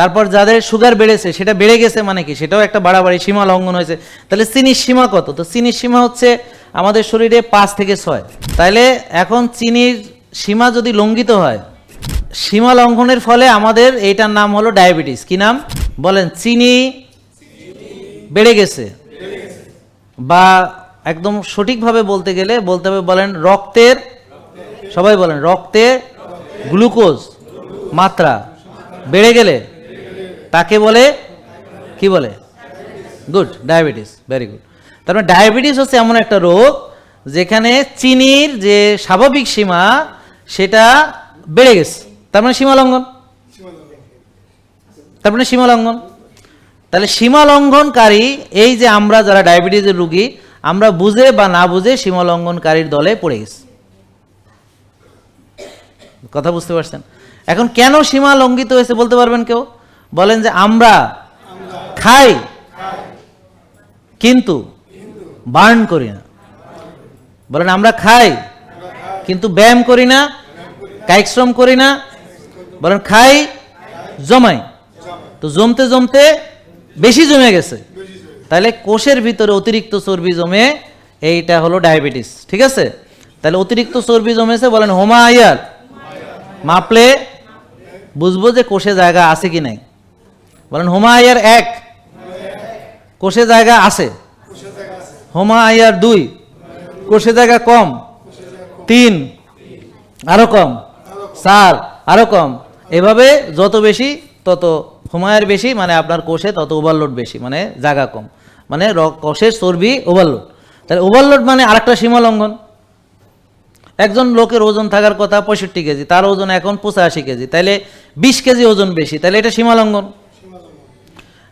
তারপর যাদের সুগার বেড়েছে, সেটা বেড়ে গেছে মানে কি? সেটাও একটা বাড়াবাড়ি, সীমা লঙ্ঘন হয়েছে। তাহলে চিনির সীমা কত? তো চিনির সীমা হচ্ছে আমাদের শরীরে পাঁচ থেকে ছয়। তাইলে এখন চিনির সীমা যদি লঙ্ঘিত হয়, সীমা লঙ্ঘনের ফলে আমাদের এইটার নাম হলো ডায়াবেটিস। কি নাম? বলেন, চিনি বেড়ে গেছে। বা একদম সঠিকভাবে বলতে গেলে, বলতে হবে, বলেন, রক্তের, সবাই বলেন, রক্তে গ্লুকোজ মাত্রা বেড়ে গেলে তাকে বলে? কি বলে? গুড ডায়াবেটিস ভেরি গুড তার মানে ডায়াবেটিস হচ্ছে এমন একটা রোগ যেখানে চিনির যে স্বাভাবিক সীমা, সেটা বেড়ে গেছে। তার মানে সীমা লঙ্ঘন। তার মানে সীমা লঙ্ঘন। তাহলে সীমা লঙ্ঘনকারী, এই যে আমরা যারা ডায়াবেটিসের রুগী, আমরা বুঝে বা না বুঝে সীমা লঙ্ঘনকারীর দলে পড়ে গেছি। কথা বুঝতে পারছেন? এখন কেন সীমা লঙ্ঘিত হয়েছে বলতে পারবেন কেউ? বলেন যে আমরা খাই, কিন্তু বার্ন করি না। বলেন আমরা খাই, কিন্তু ব্যায়াম করি না, কায়িক শ্রম করি না, বলেন খাই, জমাই। তো জমতে জমতে বেশি জমে গেছে। তাহলে কোষের ভিতরে অতিরিক্ত চর্বি জমে, এইটা হলো ডায়াবেটিস, ঠিক আছে? তাহলে অতিরিক্ত চর্বি জমেছে, বলেন হোমা আয়ার মাপলে বুঝব যে কোষে জায়গা আছে কি নাই। বলেন হোমা আয়ার এক। কোষে জায়গা আছে? হোমা আয়ার দুই। কোষে জায়গা কম? তিন। আরও কম? চার। আরও কম? এভাবে যত বেশি, তত হুমায়ের বেশি মানে আপনার কোষে তত ওভারলোড বেশি মানে জায়গা কম। মানে কোষের চর্বি ওভারলোড তাহলে ওভারলোড মানে আরেকটা সীমা লঙ্ঘন। একজন লোকের ওজন থাকার কথা পঁয়ষট্টি কেজি, তার ওজন এখন পঁচাশি কেজি তাহলে বিশ কেজি ওজন বেশি তাহলে এটা সীমা লঙ্ঘন।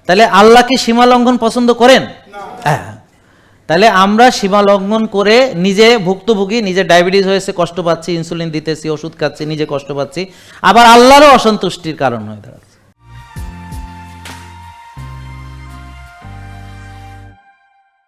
তাহলে আল্লাহ কি সীমা লঙ্ঘন পছন্দ করেন? হ্যাঁ। তাহলে আমরা সীমা লঙ্ঘন করে নিজে ভুক্তভোগী নিজে ডায়াবেটিস হয়েছে কষ্ট পাচ্ছি ইনসুলিন দিতেছি ওষুধ খাচ্ছি নিজে কষ্ট পাচ্ছি আবার আল্লাহরও অসন্তুষ্টির কারণ হয়ে দাঁড়াচ্ছে